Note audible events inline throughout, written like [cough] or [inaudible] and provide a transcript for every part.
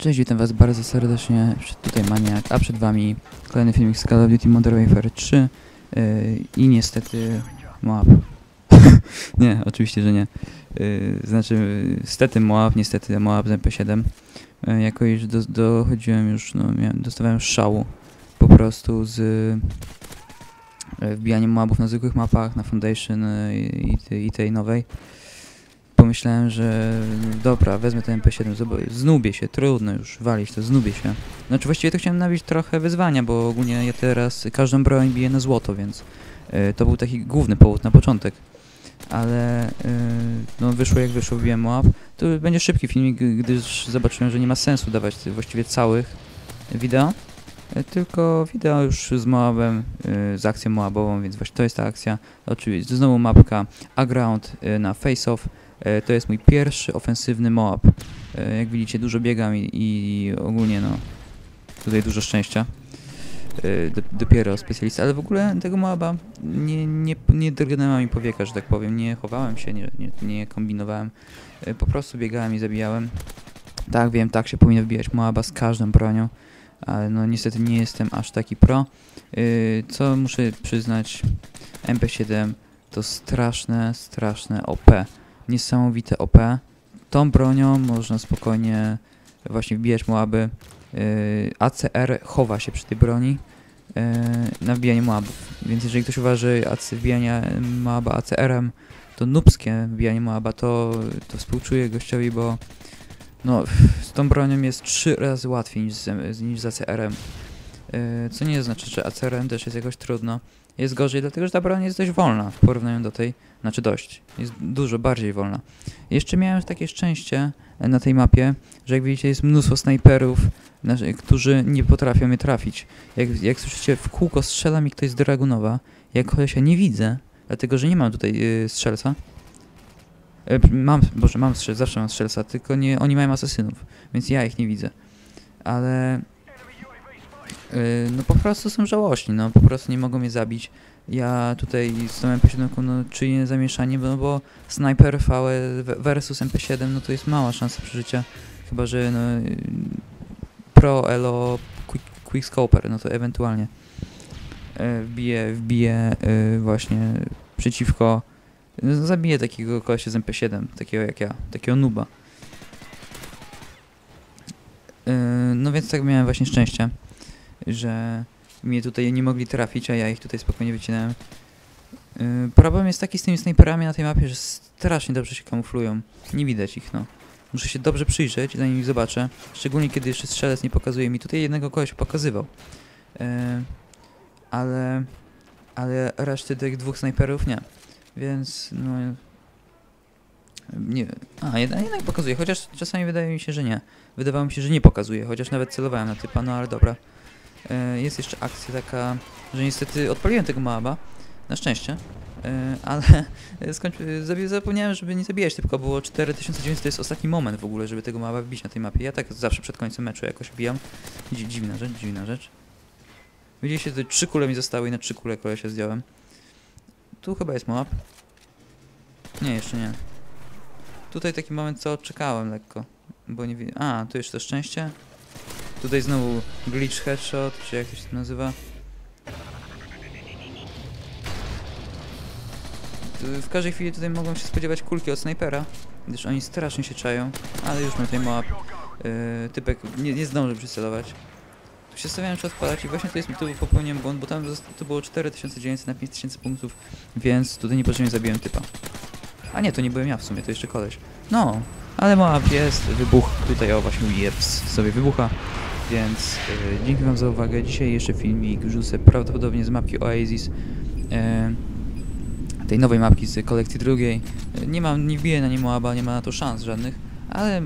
Cześć, witam was bardzo serdecznie, tutaj Maniak, a przed wami kolejny filmik z Call of Duty Modern Warfare 3 yy, i niestety Moab. [laughs] nie, oczywiście, że nie. Yy, znaczy, stety Moab, niestety Moab z MP7. Yy, jako już do, dochodziłem już, no, miałem, dostawałem szału po prostu z yy, wbijaniem Moabów na zwykłych mapach, na Foundation yy, i, i tej nowej pomyślałem, że dobra, wezmę ten MP7, zob- znubię się, trudno już walić to, znubię się. Znaczy właściwie to chciałem nabić trochę wyzwania, bo ogólnie ja teraz każdą broń biję na złoto, więc y, to był taki główny powód na początek. Ale y, no wyszło jak wyszło, wbiłem Moab. To będzie szybki filmik, gdyż zobaczyłem, że nie ma sensu dawać właściwie całych wideo. y, Tylko wideo już z Moabem, y, z akcją Moabową, więc właśnie to jest ta akcja. Oczywiście znowu mapka Aground y, na Face Off. E, To jest mój pierwszy ofensywny Moab. E, Jak widzicie, dużo biegam i, i ogólnie no, tutaj dużo szczęścia. E, Do, dopiero specjalista, ale w ogóle tego Moaba nie, nie, nie drgnęła mi powieka, że tak powiem. Nie chowałem się, nie, nie, nie kombinowałem. E, Po prostu biegałem i zabijałem. Tak, wiem, tak się powinno wbijać Moaba z każdą bronią, ale no niestety nie jestem aż taki pro. E, Co muszę przyznać, MP7 to straszne, straszne OP niesamowite OP. Tą bronią można spokojnie właśnie wbijać Moaby. Yy, ACR chowa się przy tej broni yy, na wbijanie Moabów. Więc jeżeli ktoś uważa, że wbijanie Moaba ACR-em to nubskie wbijanie Moaba, to, to współczuję gościowi, bo no, z tą bronią jest trzy razy łatwiej niż z, niż z ACR-em. Yy, co nie znaczy, że ACR-em też jest jakoś trudno. Jest gorzej, dlatego że ta broń jest dość wolna w porównaniu do tej, znaczy dość, jest dużo bardziej wolna. Jeszcze miałem takie szczęście e, na tej mapie, że jak widzicie jest mnóstwo snajperów, nasz- którzy nie potrafią mnie trafić. Jak, jak słyszycie, w kółko strzela mi ktoś z Dragunowa, jak kolesia nie widzę, dlatego że nie mam tutaj y, strzelca. E, mam, boże, mam strzelca, zawsze mam strzelca, tylko nie, oni mają asesynów, więc ja ich nie widzę. Ale Yy, no po prostu są żałośni, no po prostu nie mogą mnie zabić. Ja tutaj z tą MP7 no, czuję zamieszanie, no bo Sniper V versus MP7 no to jest mała szansa przeżycia. Chyba, że no, yy, Pro Elo Quick, Quickscoper, no to ewentualnie yy, wbije, wbije właśnie przeciwko no, zabiję takiego kolesia z MP7, takiego jak ja, takiego nuba. No więc tak miałem właśnie szczęście że mnie tutaj nie mogli trafić, a ja ich tutaj spokojnie wycinałem. Yy, problem jest taki z tymi snajperami na tej mapie, że strasznie dobrze się kamuflują. Nie widać ich, no. Muszę się dobrze przyjrzeć, zanim ich zobaczę. Szczególnie kiedy jeszcze strzelec nie pokazuje mi. Tutaj jednego kogoś pokazywał. Yy, ale... Ale reszty tych dwóch snajperów nie. Więc, no... Nie A, jednak, jednak pokazuje, chociaż czasami wydaje mi się, że nie. Wydawało mi się, że nie pokazuje, chociaż nawet celowałem na typa, no ale dobra. E, Jest jeszcze akcja taka, że niestety odpaliłem tego Moaba, na szczęście, e, ale [laughs] zapomniałem, żeby nie zabijać, tylko było 4900, to jest ostatni moment w ogóle, żeby tego Moaba wbić na tej mapie. Ja tak zawsze przed końcem meczu jakoś wbijam. Dzi- Dziwna rzecz, dziwna rzecz. Widzieliście, te trzy kule mi zostały i na trzy kule kolesia zdjąłem. Tu chyba jest Moab. Nie, jeszcze nie. Tutaj taki moment, co czekałem lekko, bo nie wiem. A, tu jeszcze szczęście. Tutaj znowu glitch headshot, czy jak to się nazywa. Tu W każdej chwili tutaj mogą się spodziewać kulki od snajpera, gdyż oni strasznie się czają, ale już mam tutaj map. Yy, typek nie, nie zdąży przycelować. Tu się stawiałem czy odpalać i właśnie to jest, tu popełniłem błąd, bo tam to było 4900 na 5000 punktów, więc tutaj niepotrzebnie zabiłem typa. A nie, to nie byłem ja w sumie, to jeszcze koleś. No, ale Moab jest, wybuch tutaj, o właśnie jeps, sobie wybucha. Więc e, dzięki wam za uwagę. Dzisiaj jeszcze filmik wrzucę prawdopodobnie z mapki Oasis. E, tej nowej mapki z kolekcji drugiej. E, nie mam, nie wbiję na nie Moaba, nie ma na to szans żadnych, ale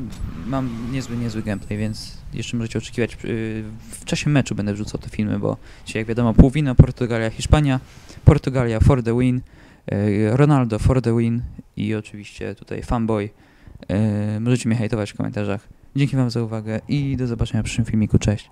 mam niezły, niezły gameplay, więc jeszcze możecie oczekiwać. e, w czasie meczu będę wrzucał te filmy, bo dzisiaj jak wiadomo półwina, Portugalia, Hiszpania, Portugalia for the win, e, Ronaldo for the win i oczywiście tutaj fanboy. E, możecie mnie hejtować w komentarzach. Dzięki wam za uwagę i do zobaczenia w przyszłym filmiku. Cześć.